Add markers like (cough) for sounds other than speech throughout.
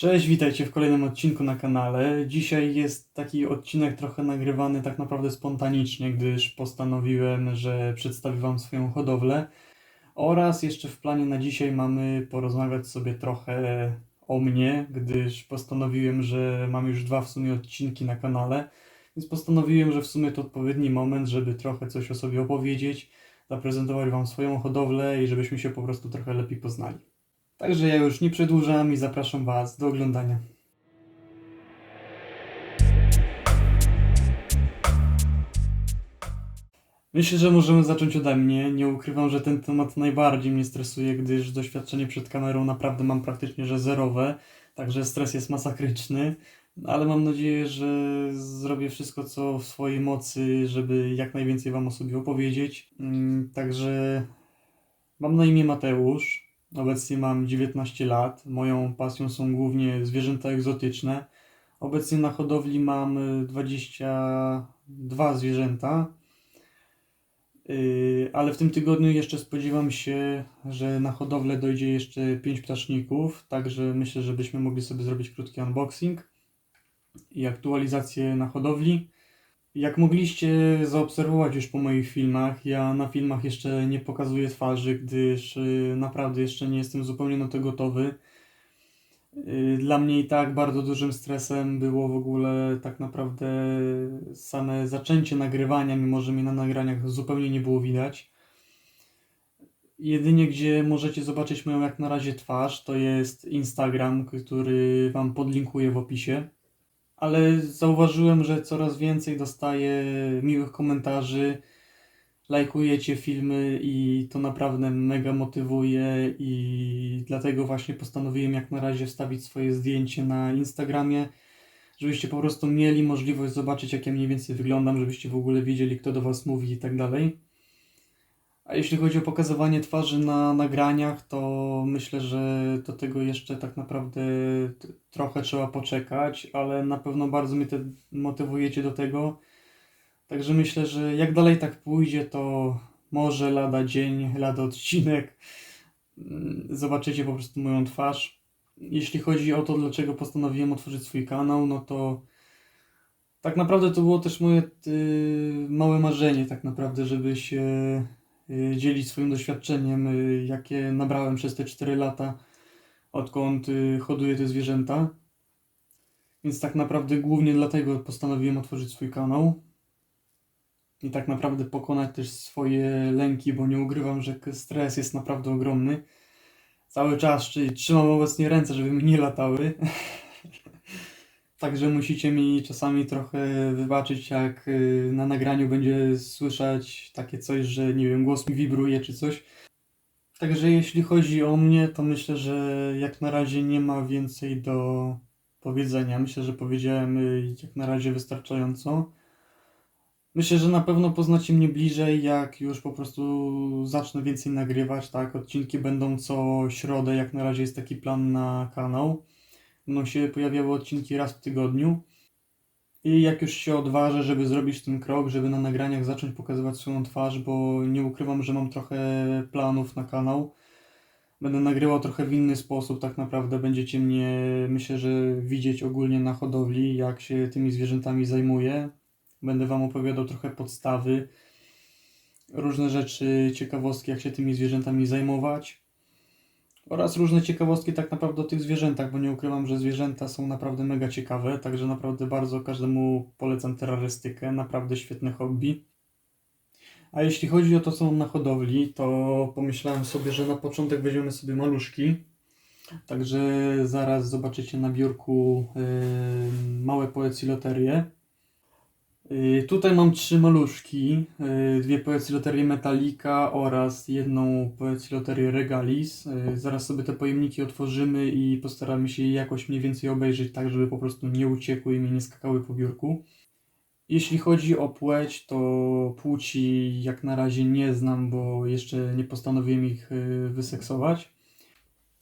Cześć, witajcie w kolejnym odcinku na kanale. Dzisiaj jest taki odcinek trochę nagrywany tak naprawdę spontanicznie, gdyż postanowiłem, że przedstawię Wam swoją hodowlę. Oraz jeszcze w planie na dzisiaj mamy porozmawiać sobie trochę o mnie, gdyż postanowiłem, że mam już dwa w sumie odcinki na kanale. Więc postanowiłem, że w sumie to odpowiedni moment, żeby trochę coś o sobie opowiedzieć, zaprezentować Wam swoją hodowlę i żebyśmy się po prostu trochę lepiej poznali. Także ja już nie przedłużam i zapraszam Was do oglądania. Myślę, że możemy zacząć ode mnie. Nie ukrywam, że ten temat najbardziej mnie stresuje, gdyż doświadczenie przed kamerą naprawdę mam praktycznie że zerowe, także stres jest masakryczny, ale mam nadzieję, że zrobię wszystko, co w swojej mocy, żeby jak najwięcej Wam o sobie opowiedzieć. Mm, Także mam na imię Mateusz. Obecnie mam 19 lat. Moją pasją są głównie zwierzęta egzotyczne. Obecnie na hodowli mam y, 22 zwierzęta. Yy, Ale w tym tygodniu jeszcze spodziewam się, że na hodowlę dojdzie jeszcze 5 ptaszników, także myślę, że byśmy mogli sobie zrobić krótki unboxing i aktualizację na hodowli. Jak mogliście zaobserwować już po moich filmach, ja na filmach jeszcze nie pokazuję twarzy, gdyż y, naprawdę jeszcze nie jestem zupełnie na to gotowy. Y, Dla mnie i tak bardzo dużym stresem było w ogóle tak naprawdę same zaczęcie nagrywania, mimo że mnie na nagraniach zupełnie nie było widać. Jedynie gdzie możecie zobaczyć moją jak na razie twarz, to jest Instagram, który Wam podlinkuję w opisie ale zauważyłem, że coraz więcej dostaję miłych komentarzy, lajkujecie filmy i to naprawdę mega motywuje i dlatego właśnie postanowiłem jak na razie wstawić swoje zdjęcie na Instagramie, żebyście po prostu mieli możliwość zobaczyć jak ja mniej więcej wyglądam, żebyście w ogóle wiedzieli kto do was mówi i tak dalej. A jeśli chodzi o pokazywanie twarzy na nagraniach, to myślę, że do tego jeszcze tak naprawdę trochę trzeba poczekać, ale na pewno bardzo mnie te motywujecie do tego. Także myślę, że jak dalej tak pójdzie, to może lada dzień, lada odcinek. mm, Zobaczycie po prostu moją twarz. Jeśli chodzi o to, dlaczego postanowiłem otworzyć swój kanał, no to tak naprawdę to było też moje y, małe marzenie, tak naprawdę, żeby się dzielić swoim doświadczeniem, y, jakie nabrałem przez te 4 lata, odkąd y, hoduję te zwierzęta. Więc tak naprawdę głównie dlatego postanowiłem otworzyć swój kanał. I tak naprawdę pokonać też swoje lęki, bo nie ukrywam, że stres jest naprawdę ogromny. Cały czas czy, trzymam obecnie ręce, żeby mi nie latały. (laughs) Także musicie mi czasami trochę wybaczyć, jak y, na nagraniu będzie słyszać takie coś, że nie wiem, głos mi wibruje czy coś. Także jeśli chodzi o mnie, to myślę, że jak na razie nie ma więcej do powiedzenia. Myślę, że powiedziałem y, jak na razie wystarczająco. Myślę, że na pewno poznacie mnie bliżej, jak już po prostu zacznę więcej nagrywać, tak? Odcinki będą co środę, jak na razie jest taki plan na kanał. Będą się pojawiały odcinki raz w tygodniu. I jak już się odważę, żeby zrobić ten krok, żeby na nagraniach zacząć pokazywać swoją twarz, bo nie ukrywam, że mam trochę planów na kanał. Będę nagrywał trochę w inny sposób, tak naprawdę będziecie mnie, myślę, że widzieć ogólnie na hodowli, jak się tymi zwierzętami zajmuję. Będę Wam opowiadał trochę podstawy, różne rzeczy, ciekawostki, jak się tymi zwierzętami zajmować. Oraz różne ciekawostki tak naprawdę o tych zwierzętach, bo nie ukrywam, że zwierzęta są naprawdę mega ciekawe, także naprawdę bardzo każdemu polecam terrorystykę, naprawdę świetne hobby. A jeśli chodzi o to, co mam na hodowli, to pomyślałem sobie, że na początek weźmiemy sobie maluszki. Także zaraz zobaczycie na biurku yy, małe poeciloterie. Yy, tutaj mam trzy maluszki, yy, dwie poeciloterie Metallica oraz jedną poeciloterię Regalis. Yy, zaraz sobie te pojemniki otworzymy i postaramy się je jakoś mniej więcej obejrzeć tak, żeby po prostu nie uciekły i nie skakały po biurku. Jeśli chodzi o płeć, to płci jak na razie nie znam, bo jeszcze nie postanowiłem ich wyseksować.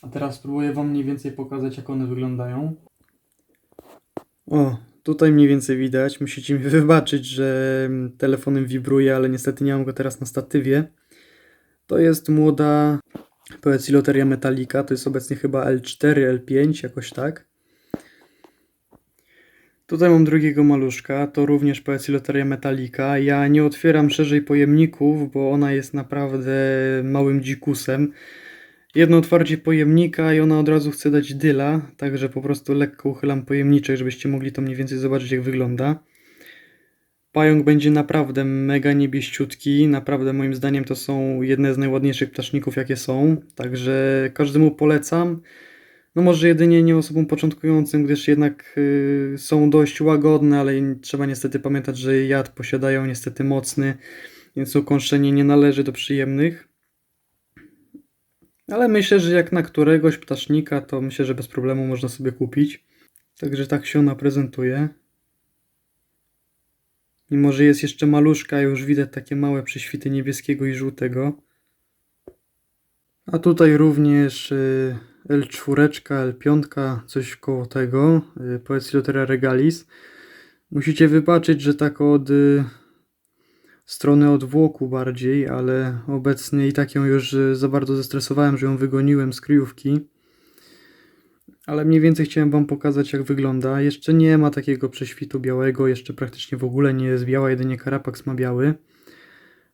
A teraz spróbuję Wam mniej więcej pokazać, jak one wyglądają. O, tutaj mniej więcej widać. Musicie mi (laughs) wybaczyć, że telefonem wibruje, ale niestety nie mam go teraz na statywie. To jest młoda Poeciloteria Metallica, to jest obecnie chyba L4, L5, jakoś tak. Tutaj mam drugiego maluszka, to również Poeciloteria metallica. Ja nie otwieram szerzej pojemników, bo ona jest naprawdę małym dzikusem. Jedno otwarcie pojemnika i ona od razu chce dać dyla, także po prostu lekko uchylam pojemniczek, żebyście mogli to mniej więcej zobaczyć jak wygląda. Pająk będzie naprawdę mega niebieściutki, naprawdę moim zdaniem to są jedne z najładniejszych ptaszników jakie są, także każdemu polecam. No może jedynie nie osobom początkującym, gdyż jednak y, są dość łagodne, ale trzeba niestety pamiętać, że jad posiadają niestety mocny, więc ukąszenie nie należy do przyjemnych. Ale myślę, że jak na któregoś ptasznika, to myślę, że bez problemu można sobie kupić. Także tak się ona prezentuje. Mimo, że jest jeszcze maluszka, już widać takie małe prześwity niebieskiego i żółtego. A tutaj również y, L4, L5, coś koło tego, y, Poeciloteria regalis. Musicie wybaczyć, że tak od strony odwłoku bardziej, ale obecnie i tak ją już y, za bardzo zestresowałem, że ją wygoniłem z kryjówki. Ale mniej więcej chciałem Wam pokazać, jak wygląda. Jeszcze nie ma takiego prześwitu białego, jeszcze praktycznie w ogóle nie jest biała, jedynie Carapax ma biały.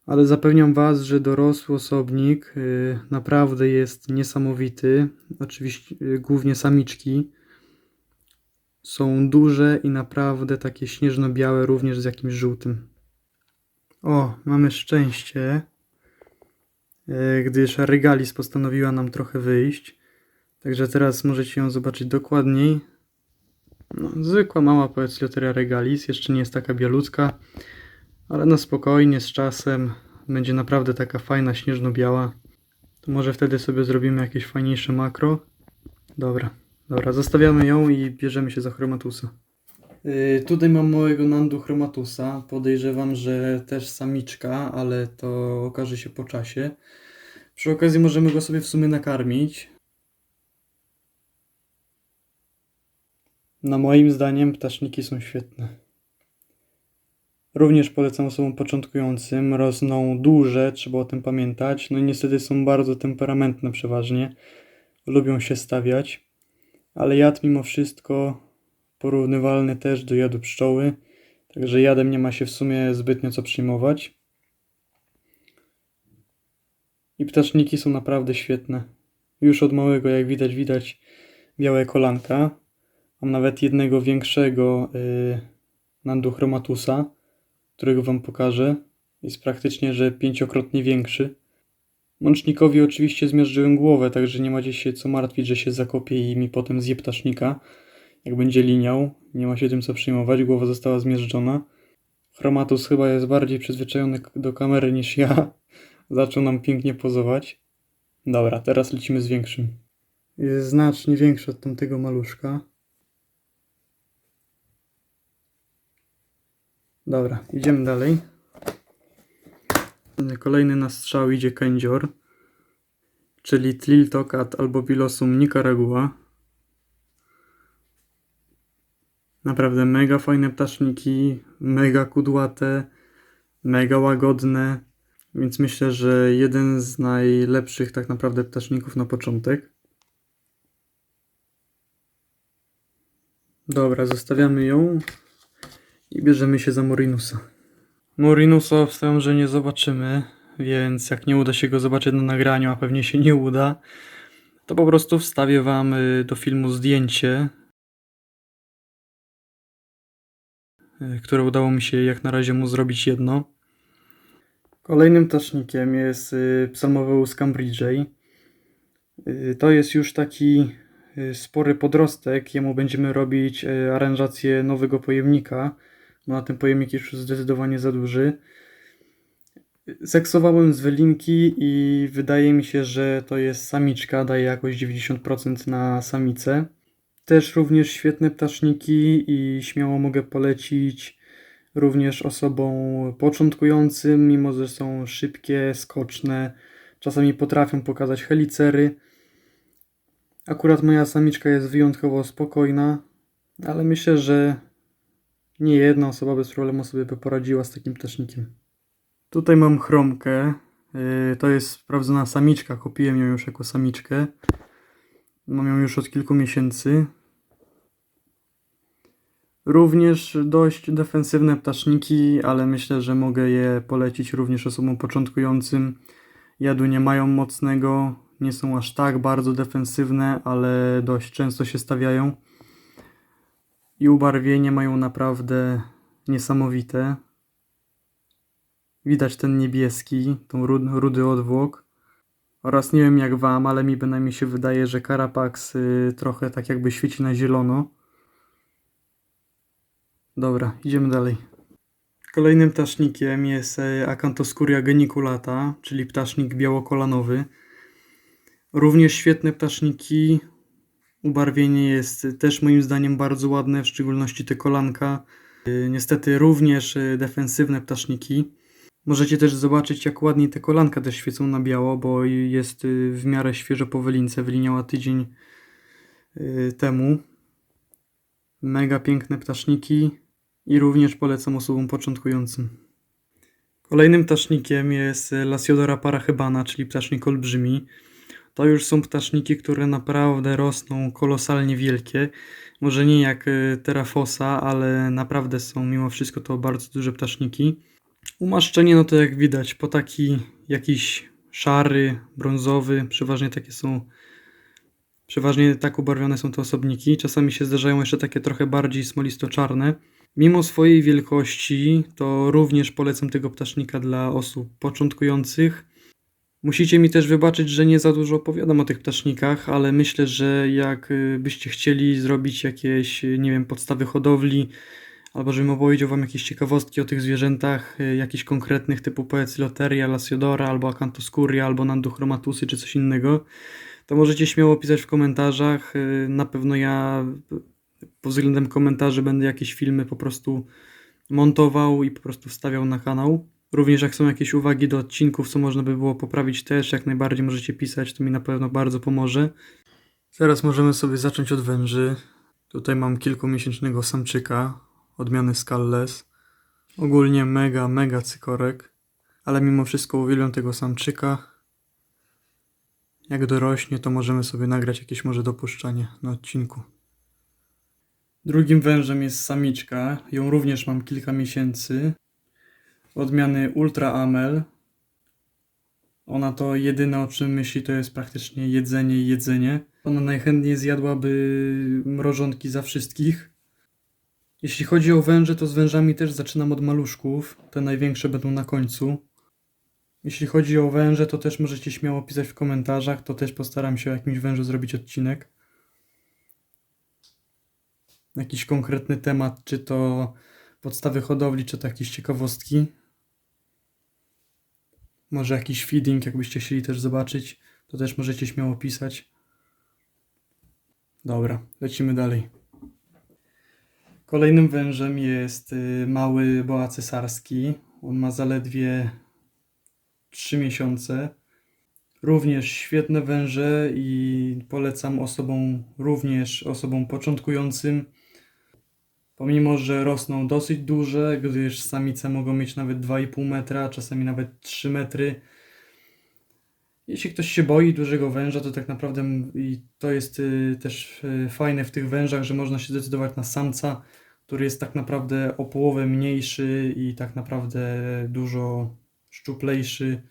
Ale zapewniam Was, że dorosły osobnik y, naprawdę jest niesamowity. Oczywiście y, głównie samiczki są duże i naprawdę takie śnieżno-białe, również z jakimś żółtym. O, mamy szczęście, y, gdyż Regalis postanowiła nam trochę wyjść. Także teraz możecie ją zobaczyć dokładniej. No, zwykła mała Poeciloteria regalis, jeszcze nie jest taka bialutka, ale na spokojnie, z czasem będzie naprawdę taka fajna, śnieżno-biała. To może wtedy sobie zrobimy jakieś fajniejsze makro. Dobra, dobra, zostawiamy ją i bierzemy się za chromatusa. Yy, tutaj mam małego Nandu chromatusa. Podejrzewam, że też samiczka, ale to okaże się po czasie. Przy okazji możemy go sobie w sumie nakarmić. No moim zdaniem ptaszniki są świetne. Również polecam osobom początkującym. Rosną duże, trzeba o tym pamiętać. No i niestety są bardzo temperamentne przeważnie. Lubią się stawiać. Ale jad mimo wszystko porównywalny też do jadu pszczoły. Także jadem nie ma się w sumie zbytnio co przyjmować. I ptaszniki są naprawdę świetne. Już od małego, jak widać, widać białe kolanka. Mam nawet jednego większego yy, Nandochromatusa, którego Wam pokażę. Jest praktycznie, że pięciokrotnie większy. Mącznikowi oczywiście zmierzyłem głowę, także nie macie się co martwić, że się zakopie i mi potem zje ptasznika. Jak będzie liniał, nie ma się tym co przejmować, głowa została zmierzczona. Chromatus chyba jest bardziej przyzwyczajony do kamery niż ja. (laughs) Zaczął nam pięknie pozować. Dobra, teraz lecimy z większym. Jest znacznie większy od tamtego maluszka. Dobra, idziemy dalej. Kolejny na strzał idzie kędzior, czyli Tliltocat albo Vilosum nicaragua. Naprawdę mega fajne ptaszniki, mega kudłate, mega łagodne, więc myślę, że jeden z najlepszych tak naprawdę ptaszników na początek. Dobra, zostawiamy ją i bierzemy się za Morinusa. Morinusa obstawiam, że nie zobaczymy, więc jak nie uda się go zobaczyć na nagraniu, a pewnie się nie uda, to po prostu wstawię wam y, do filmu zdjęcie, które udało mi się jak na razie mu zrobić jedno. Kolejnym ptasznikiem jest y, Psalmoweus cambridgei. Y, To jest już taki spory podrostek. Jemu będziemy robić aranżację nowego pojemnika. No, a ten pojemnik już jest zdecydowanie za duży. Seksowałem z wylinki i wydaje mi się, że to jest samiczka, daje jakoś 90% na samicę. Też również świetne ptaszniki i śmiało mogę polecić również osobom początkującym, mimo że są szybkie, skoczne, czasami potrafią pokazać helicery. Akurat moja samiczka jest wyjątkowo spokojna, ale myślę, że nie jedna osoba bez problemu sobie by poradziła z takim ptasznikiem. Tutaj mam chromkę. Yy, To jest sprawdzona samiczka. Kupiłem ją już jako samiczkę. Mam ją już od kilku miesięcy. Również dość defensywne ptaszniki, ale myślę, że mogę je polecić również osobom początkującym. Jadu nie mają mocnego, nie są aż tak bardzo defensywne, ale dość często się stawiają. I ubarwienie mają naprawdę niesamowite. Widać ten niebieski, tą rud, rudy odwłok. Oraz nie wiem jak wam, ale mi bynajmniej się wydaje, że Carapax y, trochę tak jakby świeci na zielono. Dobra, idziemy dalej. Kolejnym ptasznikiem jest e, Acanthoscuria geniculata, czyli ptasznik białokolanowy. Również świetne ptaszniki. Ubarwienie jest też moim zdaniem bardzo ładne, w szczególności te kolanka. Y, Niestety również y, defensywne ptaszniki. Możecie też zobaczyć, jak ładnie te kolanka też świecą na biało, bo jest y, w miarę świeżo po wylince. Wyliniała tydzień y, temu. Mega piękne ptaszniki i również polecam osobom początkującym. Kolejnym ptasznikiem jest y, Lasiodora parachybana, czyli ptasznik olbrzymi. To już są ptaszniki, które naprawdę rosną kolosalnie wielkie. Może nie jak Terafosa, ale naprawdę są mimo wszystko to bardzo duże ptaszniki. Umaszczenie, no to jak widać, po taki jakiś szary, brązowy, przeważnie takie są, przeważnie tak ubarwione są te osobniki. Czasami się zdarzają jeszcze takie trochę bardziej smolisto-czarne. Mimo swojej wielkości, to również polecam tego ptasznika dla osób początkujących. Musicie mi też wybaczyć, że nie za dużo opowiadam o tych ptasznikach, ale myślę, że jak y, byście chcieli zrobić jakieś, y, nie wiem, podstawy hodowli, albo żebym opowiedział wam jakieś ciekawostki o tych zwierzętach, y, jakichś konkretnych typu Poeciloteria, Lasiodora, albo Acanthoscuria, albo Nanduchromatusy, czy coś innego, to możecie śmiało pisać w komentarzach. Y, Na pewno ja y, pod względem komentarzy będę jakieś filmy po prostu montował i po prostu wstawiał na kanał. Również jak są jakieś uwagi do odcinków, co można by było poprawić też, jak najbardziej możecie pisać, to mi na pewno bardzo pomoże. Teraz możemy sobie zacząć od węży. Tutaj mam kilkumiesięcznego samczyka, odmiany Skalles. Ogólnie mega, mega cykorek, ale mimo wszystko uwielbiam tego samczyka. Jak dorośnie, to możemy sobie nagrać jakieś może dopuszczanie na odcinku. Drugim wężem jest samiczka. Ją również mam kilka miesięcy. Odmiany Ultra Amel. Ona to jedyne o czym myśli to jest praktycznie jedzenie i jedzenie. Ona najchętniej zjadłaby mrożonki za wszystkich. Jeśli chodzi o węże, to z wężami też zaczynam od maluszków. Te największe będą na końcu. Jeśli chodzi o węże, to też możecie śmiało pisać w komentarzach. To też postaram się o jakimś wężu zrobić odcinek. Jakiś konkretny temat, czy to podstawy hodowli, czy to jakieś ciekawostki. Może jakiś feeding, jakbyście chcieli też zobaczyć, to też możecie śmiało pisać. Dobra, lecimy dalej. Kolejnym wężem jest y, mały boa cesarski. On ma zaledwie 3 miesiące. Również świetne węże i polecam osobom, również osobom początkującym. Pomimo, że rosną dosyć duże, gdyż samice mogą mieć nawet 2,5 metra, czasami nawet 3 metry. Jeśli ktoś się boi dużego węża, to tak naprawdę i to jest y, też y, fajne w tych wężach, że można się zdecydować na samca, który jest tak naprawdę o połowę mniejszy i tak naprawdę dużo szczuplejszy.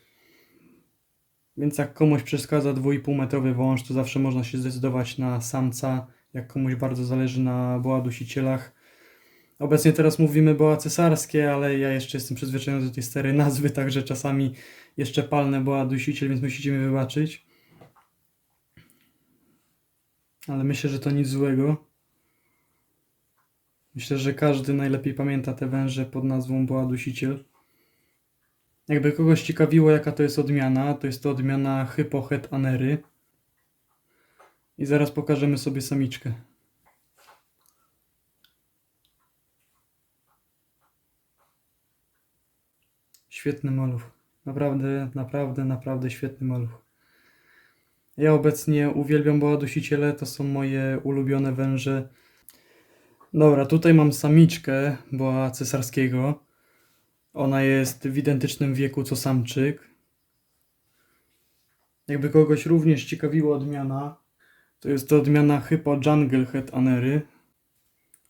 Więc jak komuś przeszkadza 2,5 metrowy wąż, to zawsze można się zdecydować na samca, jak komuś bardzo zależy na boa dusicielach. Obecnie teraz mówimy boa cesarskie, ale ja jeszcze jestem przyzwyczajony do tej starej nazwy, (laughs) także czasami jeszcze palne boa dusiciel, więc musicie mi wybaczyć. Ale myślę, że to nic złego. Myślę, że każdy najlepiej pamięta te węże pod nazwą boa dusiciel. Jakby kogoś ciekawiło, jaka to jest odmiana, to jest to odmiana Hypochet anery. I zaraz pokażemy sobie samiczkę. Świetny maluch. Naprawdę, naprawdę, naprawdę świetny maluch. Ja obecnie uwielbiam boa dusiciele, to są moje ulubione węże. Dobra, tutaj mam samiczkę boa cesarskiego. Ona jest w identycznym wieku co samczyk. Jakby kogoś również ciekawiła odmiana, to jest to odmiana Hypo Junglehead Anery.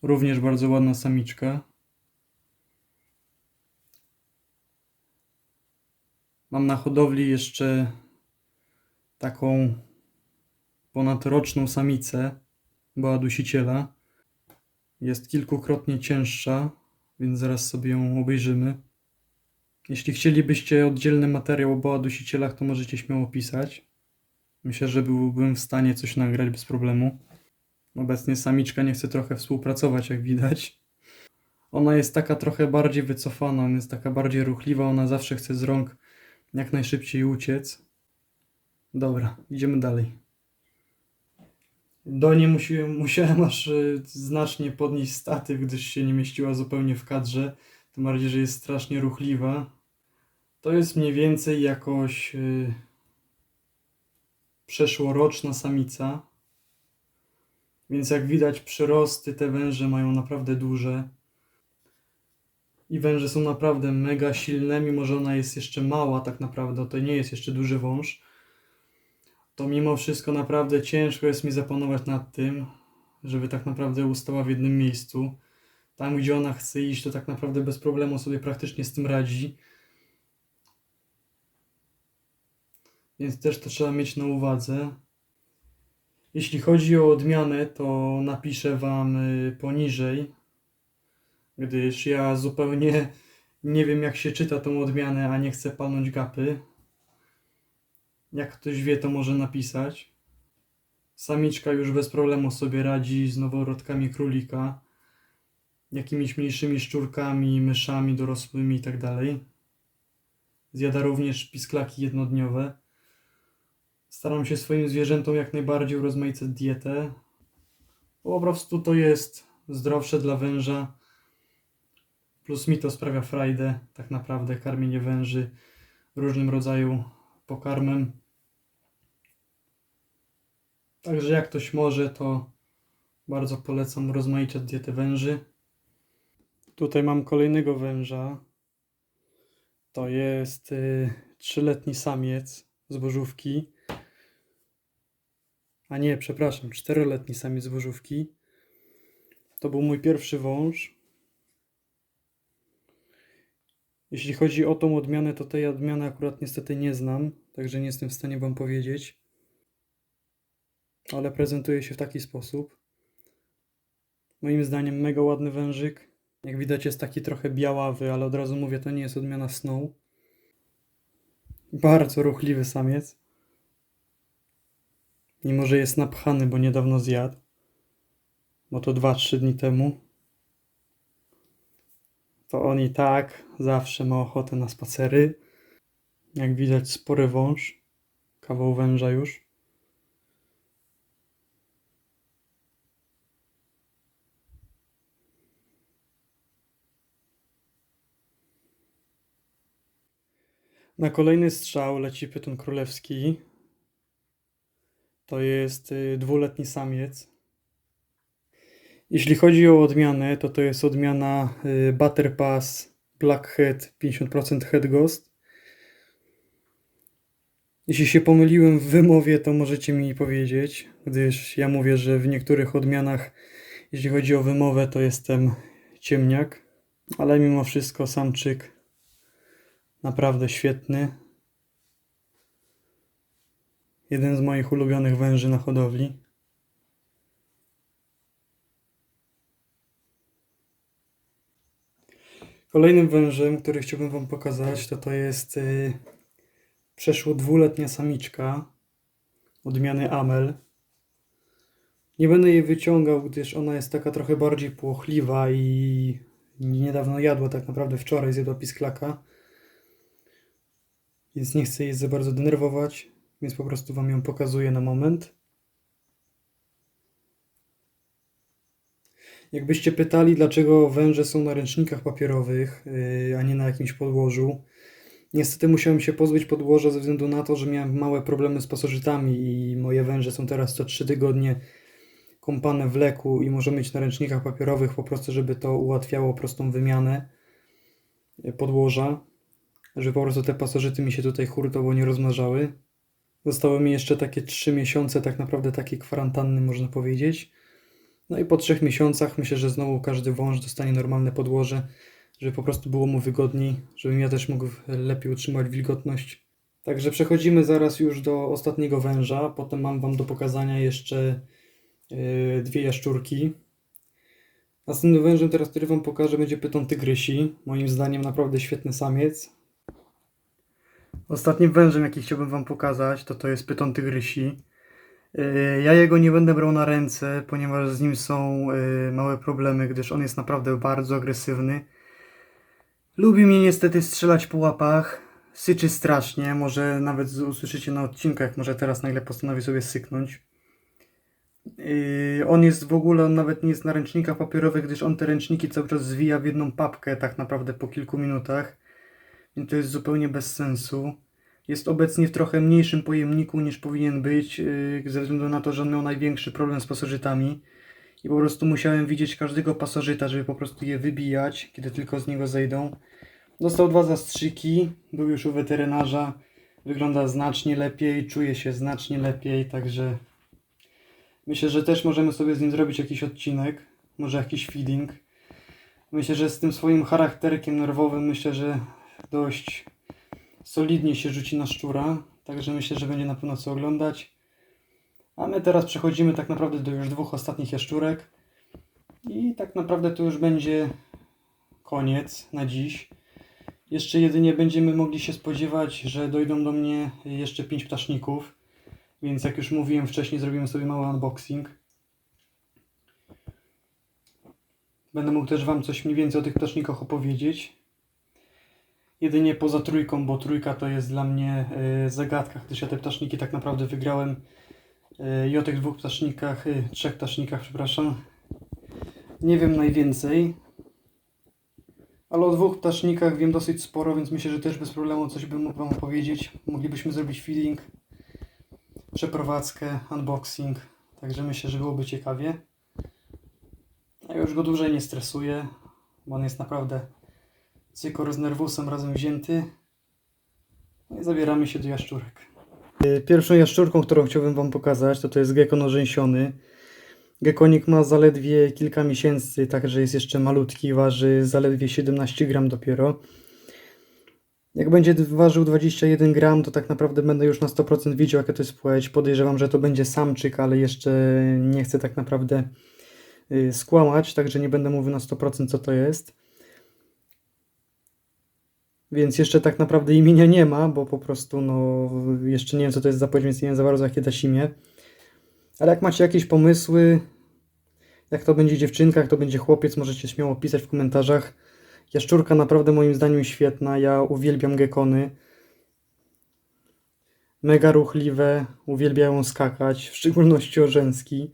Również bardzo ładna samiczka. Mam na hodowli jeszcze taką ponadroczną samicę, była dusiciela. Jest kilkukrotnie cięższa, więc zaraz sobie ją obejrzymy. Jeśli chcielibyście oddzielny materiał o boa dusicielach, to możecie śmiało pisać. Myślę, że byłbym w stanie coś nagrać bez problemu. Obecnie samiczka nie chce trochę współpracować, jak widać. Ona jest taka trochę bardziej wycofana, ona jest taka bardziej ruchliwa, ona zawsze chce z rąk jak najszybciej uciec. Dobra, idziemy dalej. Do niej musiałem, musiałem aż y, znacznie podnieść statyw, gdyż się nie mieściła zupełnie w kadrze. Tym bardziej, że jest strasznie ruchliwa. To jest mniej więcej jakoś y, przeszłoroczna samica. Więc jak widać, przyrosty te węże mają naprawdę duże. I węże są naprawdę mega silne, mimo że ona jest jeszcze mała, tak naprawdę, to nie jest jeszcze duży wąż. To mimo wszystko naprawdę ciężko jest mi zapanować nad tym, żeby tak naprawdę ustała w jednym miejscu. Tam, gdzie ona chce iść, to tak naprawdę bez problemu sobie praktycznie z tym radzi. Więc też to trzeba mieć na uwadze. Jeśli chodzi o odmianę, to napiszę Wam y, poniżej, gdyż ja zupełnie nie wiem, jak się czyta tą odmianę, a nie chcę palnąć gapy. Jak ktoś wie, to może napisać. Samiczka już bez problemu sobie radzi z noworodkami królika, jakimiś mniejszymi szczurkami, myszami dorosłymi itd. Zjada również pisklaki jednodniowe. Staram się swoim zwierzętom jak najbardziej urozmaicać dietę. Po prostu to jest zdrowsze dla węża. Plus mi to sprawia frajdę, tak naprawdę, karmienie węży różnym rodzaju pokarmem. Także jak ktoś może, to bardzo polecam rozmaicać dietę węży. Tutaj mam kolejnego węża. To jest y, trzyletni samiec zbożówki. A nie, przepraszam, czteroletni samiec zbożówki. To był mój pierwszy wąż. Jeśli chodzi o tą odmianę, to tej odmiany akurat niestety nie znam, także nie jestem w stanie Wam powiedzieć. Ale prezentuje się w taki sposób. Moim zdaniem mega ładny wężyk. Jak widać jest taki trochę białawy, ale od razu mówię, to nie jest odmiana Snow. Bardzo ruchliwy samiec. Mimo, że jest napchany, bo niedawno zjadł. Bo to 2-3 dni temu. To on i tak zawsze ma ochotę na spacery. Jak widać, spory wąż. Kawał węża już. Na kolejny strzał leci pyton królewski. To jest y, dwuletni samiec. Jeśli chodzi o odmianę, to to jest odmiana y, Butter Pass Blackhead 50% Head Ghost. Jeśli się pomyliłem w wymowie, to możecie mi powiedzieć, gdyż ja mówię, że w niektórych odmianach, jeśli chodzi o wymowę, to jestem ciemniak, ale mimo wszystko samczyk naprawdę świetny. Jeden z moich ulubionych węży na hodowli. Kolejnym wężem, który chciałbym Wam pokazać, to to jest y, przeszło dwuletnia samiczka odmiany Amel. Nie będę jej wyciągał, gdyż ona jest taka trochę bardziej płochliwa i niedawno jadła, tak naprawdę wczoraj zjadła pisklaka. Więc nie chcę jej za bardzo denerwować, więc po prostu Wam ją pokazuję na moment. Jakbyście pytali, dlaczego węże są na ręcznikach papierowych, yy, a nie na jakimś podłożu, niestety musiałem się pozbyć podłoża ze względu na to, że miałem małe problemy z pasożytami i moje węże są teraz co 3 tygodnie kąpane w leku i może mieć na ręcznikach papierowych po prostu, żeby to ułatwiało prostą wymianę podłoża, żeby po prostu te pasożyty mi się tutaj hurtowo nie rozmnażały. Zostały mi jeszcze takie 3 miesiące tak naprawdę takiej kwarantanny, można powiedzieć. No i po trzech miesiącach myślę, że znowu każdy wąż dostanie normalne podłoże, żeby po prostu było mu wygodniej, żebym ja też mógł lepiej utrzymać wilgotność. Także przechodzimy zaraz już do ostatniego węża. Potem mam Wam do pokazania jeszcze yy, dwie jaszczurki. Następnym wężem teraz, który Wam pokażę, będzie pyton tygrysi. Moim zdaniem naprawdę świetny samiec. Ostatnim wężem, jaki chciałbym Wam pokazać, to to jest pyton tygrysi. Yy, Ja jego nie będę brał na ręce, ponieważ z nim są yy, małe problemy, gdyż on jest naprawdę bardzo agresywny. Lubi mnie niestety strzelać po łapach, syczy strasznie, może nawet usłyszycie na odcinkach, może teraz nagle postanowi sobie syknąć. Yy, on jest w ogóle, on nawet nie jest na ręcznikach papierowych, gdyż on te ręczniki cały czas zwija w jedną papkę tak naprawdę po kilku minutach. Więc to jest zupełnie bez sensu. Jest obecnie w trochę mniejszym pojemniku niż powinien być, yy, ze względu na to, że on miał największy problem z pasożytami. I po prostu musiałem widzieć każdego pasożyta, żeby po prostu je wybijać, kiedy tylko z niego zejdą. Dostał dwa zastrzyki, był już u weterynarza. Wygląda znacznie lepiej, czuje się znacznie lepiej, także myślę, że też możemy sobie z nim zrobić jakiś odcinek, może jakiś feeding. Myślę, że z tym swoim charakterkiem nerwowym, myślę, że dość solidnie się rzuci na szczura, także myślę, że będzie na pewno co oglądać. A my teraz przechodzimy tak naprawdę do już dwóch ostatnich jaszczurek. I tak naprawdę to już będzie koniec na dziś. Jeszcze jedynie będziemy mogli się spodziewać, że dojdą do mnie jeszcze pięć ptaszników. Więc jak już mówiłem wcześniej, zrobimy sobie mały unboxing. Będę mógł też Wam coś mniej więcej o tych ptasznikach opowiedzieć. Jedynie poza trójką, bo trójka to jest dla mnie e, zagadka, gdyż ja te ptaszniki tak naprawdę wygrałem e, i o tych dwóch ptasznikach, e, trzech ptasznikach, przepraszam, nie wiem najwięcej. Ale o dwóch ptasznikach wiem dosyć sporo, więc myślę, że też bez problemu coś bym mógł Wam opowiedzieć. Moglibyśmy zrobić feeding, przeprowadzkę, unboxing. Także myślę, że byłoby ciekawie. Ja już go dłużej nie stresuję, bo on jest naprawdę cykor z nerwusem razem wzięty. No i zabieramy się do jaszczurek. Pierwszą jaszczurką, którą chciałbym Wam pokazać, to to jest gekon orzęsiony. Gekonik ma zaledwie kilka miesięcy, także jest jeszcze malutki, waży zaledwie 17 gram dopiero. Jak będzie ważył 21 gram, to tak naprawdę będę już na 100% widział, jaka to jest płeć. Podejrzewam, że to będzie samczyk, ale jeszcze nie chcę tak naprawdę y, skłamać, także nie będę mówił na 100% co to jest. Więc jeszcze tak naprawdę imienia nie ma, bo po prostu no, jeszcze nie wiem co to jest za płeć, więc nie wiem za bardzo jakie dać imię. Ale jak macie jakieś pomysły, jak to będzie dziewczynka, jak to będzie chłopiec, możecie śmiało pisać w komentarzach. Jaszczurka naprawdę moim zdaniem świetna, ja uwielbiam gekony. Mega ruchliwe, uwielbiają skakać, w szczególności orzęski.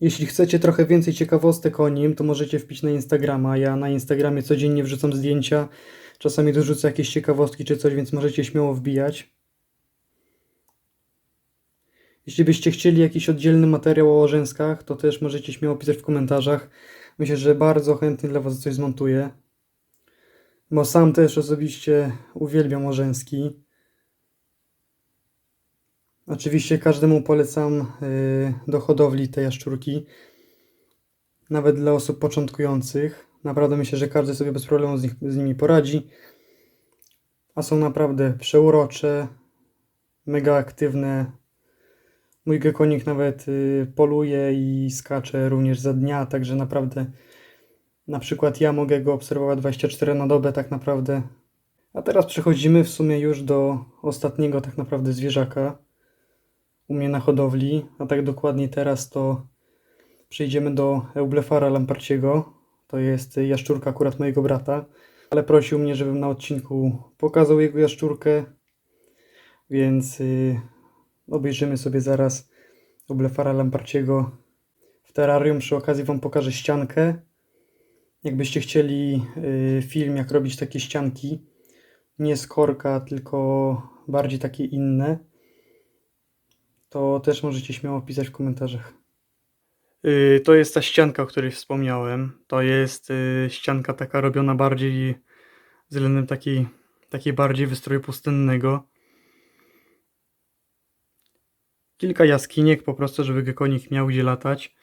Jeśli chcecie trochę więcej ciekawostek o nim, to możecie wpić na Instagrama. Ja na Instagramie codziennie wrzucam zdjęcia, czasami dorzucę jakieś ciekawostki czy coś, więc możecie śmiało wbijać. Jeśli byście chcieli jakiś oddzielny materiał o orzęskach, to też możecie śmiało pisać w komentarzach. Myślę, że bardzo chętnie dla Was coś zmontuję. Bo sam też osobiście uwielbiam orzęski. Oczywiście każdemu polecam yy, do hodowli te jaszczurki. Nawet dla osób początkujących. Naprawdę myślę, że każdy sobie bez problemu z, nich, z nimi poradzi. A są naprawdę przeurocze, mega aktywne, Mój gekonik nawet y, poluje i skacze również za dnia, także naprawdę na przykład ja mogę go obserwować 24 na dobę tak naprawdę. A teraz przechodzimy w sumie już do ostatniego tak naprawdę zwierzaka u mnie na hodowli, a tak dokładnie teraz to przejdziemy do Eublefara lamparciego. To jest jaszczurka akurat mojego brata, ale prosił mnie, żebym na odcinku pokazał jego jaszczurkę, więc y, obejrzymy sobie zaraz Oblefara Lamparciego w terrarium. Przy okazji Wam pokażę ściankę. Jakbyście chcieli y, film, jak robić takie ścianki, nie z korka, tylko bardziej takie inne, to też możecie śmiało pisać w komentarzach. Y, To jest ta ścianka, o której wspomniałem. To jest y, ścianka taka robiona bardziej względem takiej, takiej bardziej wystroju pustynnego. Kilka jaskiniek po prostu, żeby gekonik miał gdzie latać.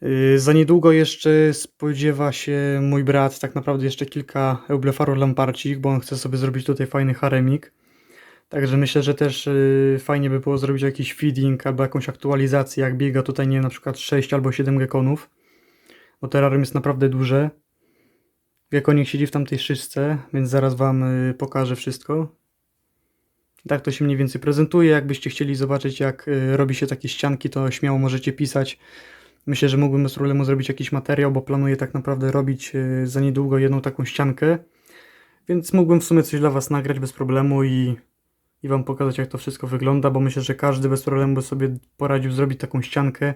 Yy, Za niedługo jeszcze spodziewa się mój brat tak naprawdę jeszcze kilka eublefarów lamparcich, bo on chce sobie zrobić tutaj fajny haremik. Także myślę, że też yy, fajnie by było zrobić jakiś feeding albo jakąś aktualizację, jak biega tutaj, nie wiem, na przykład 6 albo 7 gekonów. Bo terrarium jest naprawdę duże. Gekonik siedzi w tamtej szyszce, więc zaraz wam yy, pokażę wszystko. Tak to się mniej więcej prezentuje. Jakbyście chcieli zobaczyć, jak yy, robi się takie ścianki, to śmiało możecie pisać. Myślę, że mógłbym bez problemu zrobić jakiś materiał, bo planuję tak naprawdę robić za niedługo jedną taką ściankę. Więc mógłbym w sumie coś dla Was nagrać bez problemu i, i Wam pokazać, jak to wszystko wygląda, bo myślę, że każdy bez problemu by sobie poradził zrobić taką ściankę.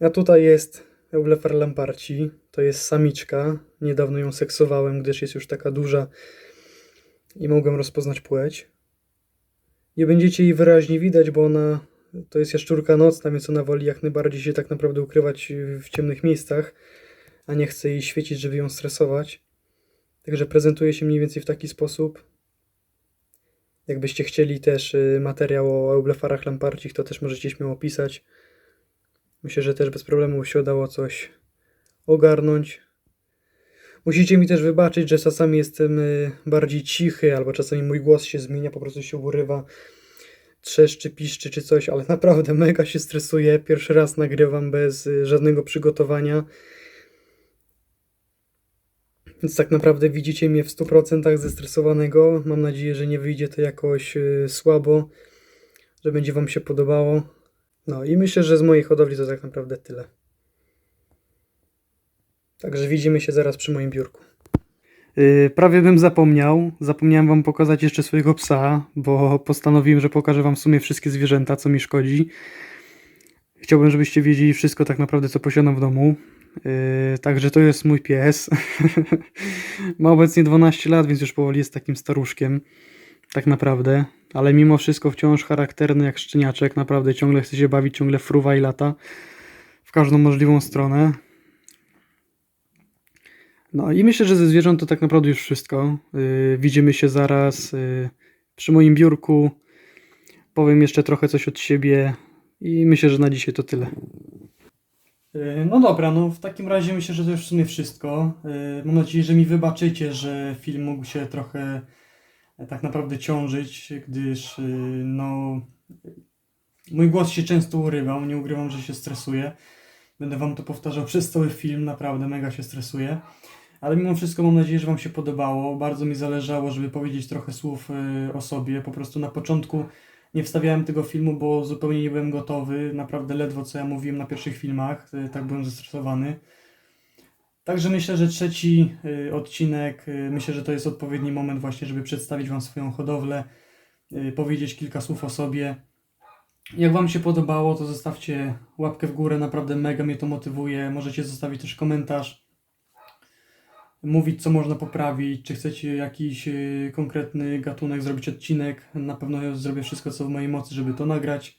A tutaj jest Eublefer lamparci. To jest samiczka. Niedawno ją seksowałem, gdyż jest już taka duża i mogłem rozpoznać płeć. Nie będziecie jej wyraźnie widać, bo ona to jest jaszczurka nocna, więc ona woli jak najbardziej się tak naprawdę ukrywać w ciemnych miejscach, a nie chce jej świecić, żeby ją stresować. Także prezentuje się mniej więcej w taki sposób. Jakbyście chcieli też y, materiał o eublefarach lamparcich, to też możecie śmiało pisać. Myślę, że też bez problemu się udało coś ogarnąć. Musicie mi też wybaczyć, że czasami jestem y, bardziej cichy, albo czasami mój głos się zmienia, po prostu się urywa, trzeszczy, piszczy czy coś, ale (laughs) naprawdę mega się stresuję. Pierwszy raz nagrywam bez y, żadnego przygotowania. Więc tak naprawdę widzicie mnie w 100% zestresowanego. Mam nadzieję, że nie wyjdzie to jakoś y, słabo, że będzie Wam się podobało. No i myślę, że z mojej hodowli to tak naprawdę tyle. Także widzimy się zaraz przy moim biurku. Yy, prawie bym zapomniał. Zapomniałem wam pokazać jeszcze swojego psa, bo postanowiłem, że pokażę wam w sumie wszystkie zwierzęta, co mi szkodzi. Chciałbym, żebyście wiedzieli wszystko tak naprawdę, co posiadam w domu. Yy, także to jest mój pies. (laughs) Ma obecnie 12 lat, więc już powoli jest takim staruszkiem. Tak naprawdę. Ale mimo wszystko wciąż charakterny jak szczeniaczek. Naprawdę ciągle chce się bawić, ciągle fruwa i lata. W każdą możliwą stronę. No i myślę, że ze zwierząt to tak naprawdę już wszystko. Yy, widzimy się zaraz yy, przy moim biurku. Powiem jeszcze trochę coś od siebie i myślę, że na dzisiaj to tyle. Yy, No dobra, no w takim razie myślę, że to już w sumie wszystko. Yy, Mam nadzieję, że mi wybaczycie, że film mógł się trochę e, tak naprawdę ciążyć, gdyż no mój głos się często urywał, nie ukrywam, że się stresuję. Będę wam to powtarzał przez cały film, naprawdę mega się stresuję. Ale mimo wszystko mam nadzieję, że Wam się podobało. Bardzo mi zależało, żeby powiedzieć trochę słów o sobie. Po prostu na początku nie wstawiałem tego filmu, bo zupełnie nie byłem gotowy. Naprawdę ledwo co ja mówiłem na pierwszych filmach. y, Tak byłem zestresowany. Także myślę, że trzeci y, odcinek, y, myślę, że to jest odpowiedni moment właśnie, żeby przedstawić Wam swoją hodowlę, powiedzieć kilka słów o sobie. Jak Wam się podobało, to zostawcie łapkę w górę, naprawdę mega mnie to motywuje. Możecie zostawić też komentarz mówić, co można poprawić, czy chcecie jakiś y, konkretny gatunek zrobić odcinek. Na pewno ja zrobię wszystko, co w mojej mocy, żeby to nagrać.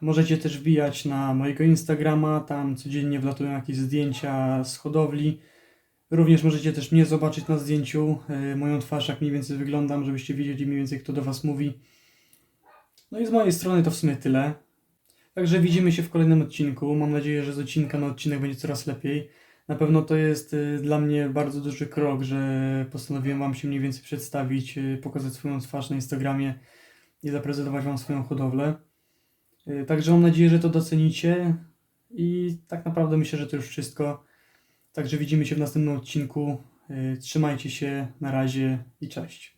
Możecie też wbijać na mojego Instagrama, tam codziennie wlatują jakieś zdjęcia z hodowli. Również możecie też mnie zobaczyć na zdjęciu, y, moją twarz, jak mniej więcej wyglądam, żebyście wiedzieli mniej więcej, kto do Was mówi. No i z mojej strony to w sumie tyle. Także widzimy się w kolejnym odcinku. Mam nadzieję, że z odcinka na odcinek będzie coraz lepiej. Na pewno to jest y, dla mnie bardzo duży krok, że postanowiłem Wam się mniej więcej przedstawić, y, pokazać swoją twarz na Instagramie i zaprezentować Wam swoją hodowlę. Y, Także mam nadzieję, że to docenicie i tak naprawdę myślę, że to już wszystko. Także widzimy się w następnym odcinku. Trzymajcie się, na razie i cześć.